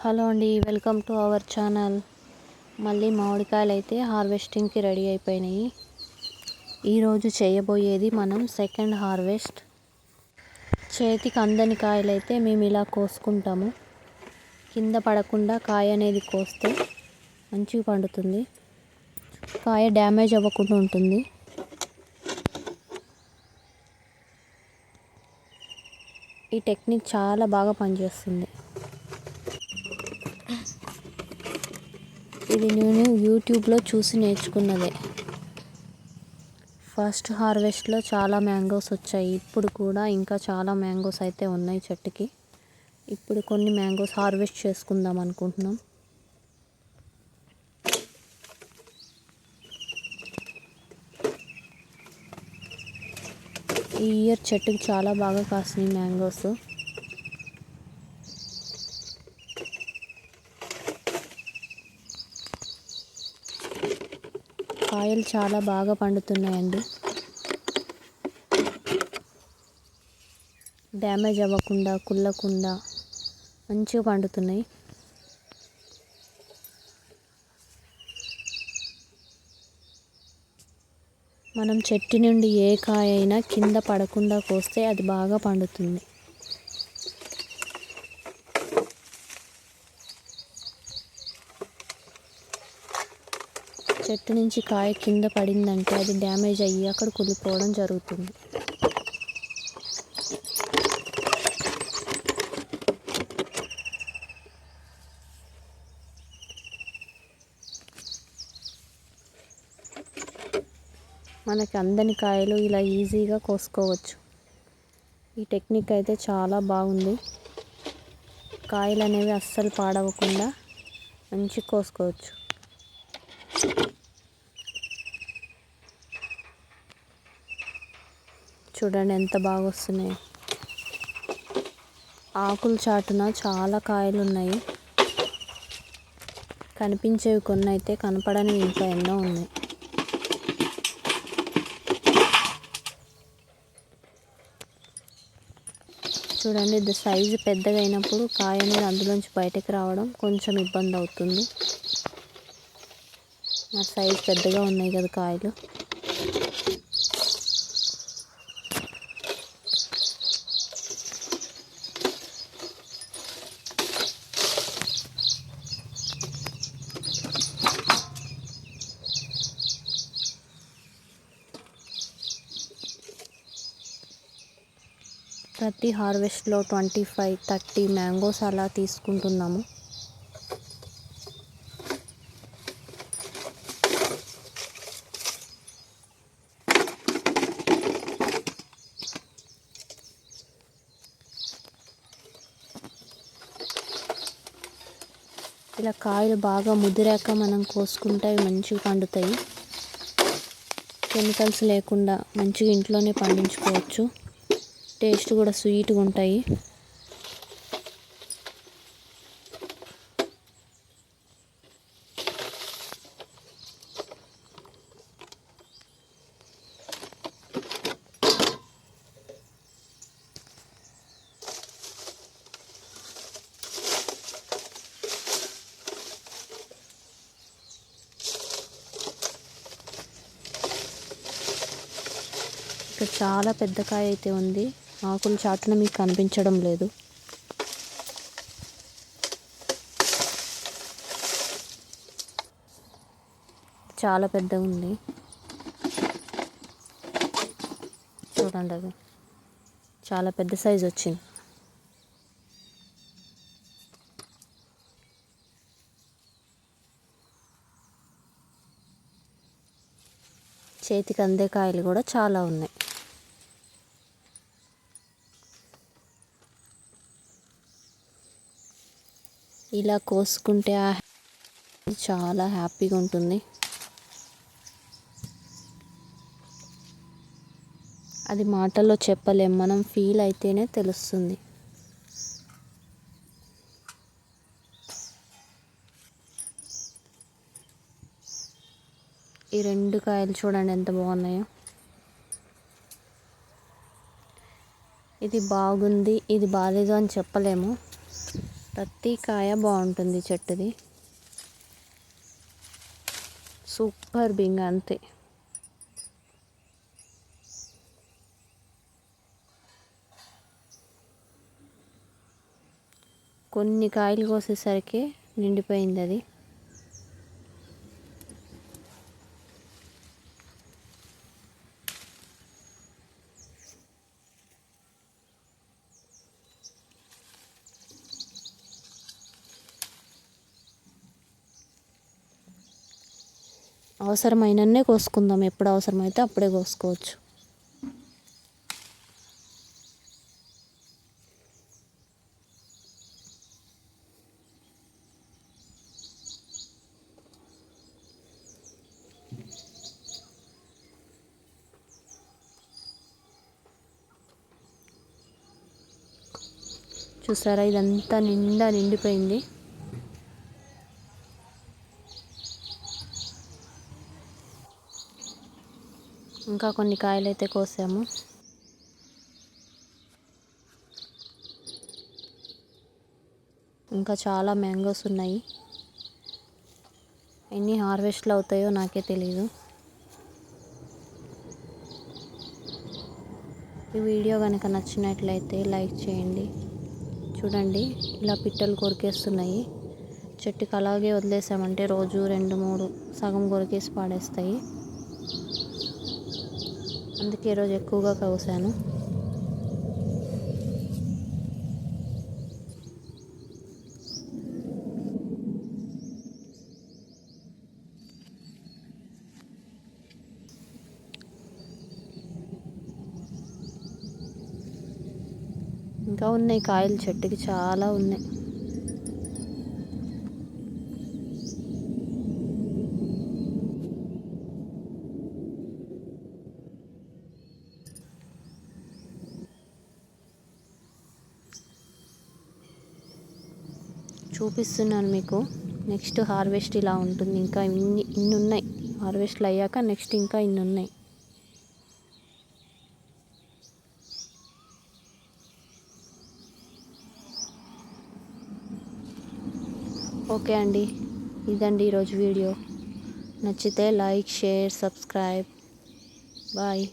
Hello అండి welcome to our channel. మళ్ళీ మామిడికాయలు అయితే హార్వెస్టింగ్కి రెడీ అయిపోయినాయి. ఈరోజు చేయబోయేది మనం సెకండ్ హార్వెస్ట్. చేతికి అందని కాయలు అయితే మేము ఇలా కోసుకుంటాము. కింద పడకుండా కాయ అనేది కోస్తే మంచిగా పండుతుంది. కాయ డ్యామేజ్ అవ్వకుండా ఉంటుంది. ఈ టెక్నిక్ చాలా బాగా పనిచేస్తుంది. ఇది నేను యూట్యూబ్లో చూసి నేర్చుకున్నదే. ఫస్ట్ హార్వెస్ట్లో చాలా మ్యాంగోస్ వచ్చాయి. ఇప్పుడు కూడా ఇంకా చాలా మ్యాంగోస్ అయితే ఉన్నాయి చెట్టుకి. ఇప్పుడు కొన్ని మ్యాంగోస్ హార్వెస్ట్ చేసుకుందాం అనుకుంటున్నాం. ఈ ఇయర్ చెట్టుకి చాలా బాగా కాసినాయి మ్యాంగోస్. కాయలు చాలా బాగా పండుతున్నాయండి. డ్యామేజ్ అవ్వకుండా కుళ్ళకుండా మంచిగా పండుతున్నాయి. మనం చెట్టు నుండి ఏ కాయ అయినా కింద పడకుండా కోస్తే అది బాగా పండుతుంది. చెట్టు నుంచి కాయ కింద పడిందంటే అది డ్యామేజ్ అయ్యి అక్కడ కుళ్ళిపోవడం జరుగుతుంది. మనకి అందని కాయలు ఇలా ఈజీగా కోసుకోవచ్చు. ఈ టెక్నిక్ అయితే చాలా బాగుంది. కాయలు అనేవి అస్సలు పాడవకుండా మంచి కోసుకోవచ్చు. చూడండి ఎంత బాగా వస్తున్నాయి ఆకులు చాటున చాలా కాయలు ఉన్నాయి కనిపించేవి కొన్ని అయితే కనపడని ఇంకా ఎన్నో ఉన్నాయి. చూడండి ఇది సైజు పెద్దగా అయినప్పుడు కాయ అనేది అందులోంచి బయటకు రావడం కొంచెం ఇబ్బంది అవుతుంది మరి సైజ్ పెద్దగా ఉన్నాయి కదా కాయలు. ప్రతి హార్వెస్ట్లో ట్వంటీ ఫైవ్ థర్టీ మ్యాంగోస్ అలా తీసుకుంటున్నాము. ఇలా కాయలు బాగా ముదిరాక మనం కోసుకుంటే అవి మంచిగా పండుతాయి. కెమికల్స్ లేకుండా మంచిగా ఇంట్లోనే పండించుకోవచ్చు. టేస్ట్ కూడా స్వీట్గా ఉంటాయి. ఇక్కడ చాలా పెద్ద కాయ అయితే ఉంది. ఆకులు చాటున మీకు కనిపించడం లేదు. చాలా పెద్దగా ఉంది. చూడండి అది. చాలా పెద్ద సైజు వచ్చింది. చేతికి అందే కాయలు కూడా చాలా ఉన్నాయి. ఇలా కోసుకుంటే చాలా హ్యాపీగా ఉంటుంది. అది మాటల్లో చెప్పలేం మనం ఫీల్ అయితేనే తెలుస్తుంది. ఈ రెండు కాయలు చూడండి ఎంత బాగున్నాయో. ఇది బాగుంది ఇది బాగాలేదు అని చెప్పలేము. ప్రతి కాయ బాగుంటుంది చెట్టుది. సూపర్ బింగ్ అంతే. కొన్ని కాయలు కోసేసరికి నిండిపోయింది అది అవసరమైనన్నే కోసుకుందాం. ఎప్పుడు అవసరమైతే అప్పుడే కోసుకోవచ్చు. చూసారా? ఇదంతా నిండా నిండిపోయింది. ఇంకా కొన్ని కాయలు అయితే కోసాము. ఇంకా చాలా మ్యాంగోస్ ఉన్నాయి. ఎన్ని హార్వెస్ట్లు అవుతాయో నాకే తెలీదు. ఈ వీడియో కనుక నచ్చినట్లయితే లైక్ చేయండి. చూడండి ఇలా పిట్టలు కొరికేస్తున్నాయి. చెట్టుకి అలాగే వదిలేసామంటే రోజు రెండు మూడు సగం కొరికేసి పాడేస్తాయి. అందుకే ఈరోజు ఎక్కువగా కవుసాను ఇంకా ఉన్నాయి కాయలు చెట్టుకి చాలా ఉన్నాయి. చూపిస్తున్నాను మీకు. నెక్స్ట్ హార్వెస్ట్ ఇలా ఉంటుంది. ఇంకా ఇన్ని ఇన్ని ఉన్నాయి హార్వెస్ట్లు అయ్యాక నెక్స్ట్ ఇంకా ఇన్ని ఉన్నాయి ఓకే అండి. ఇదండి ఈరోజు వీడియో. నచ్చితే లైక్ షేర్ సబ్స్క్రైబ్. బాయ్.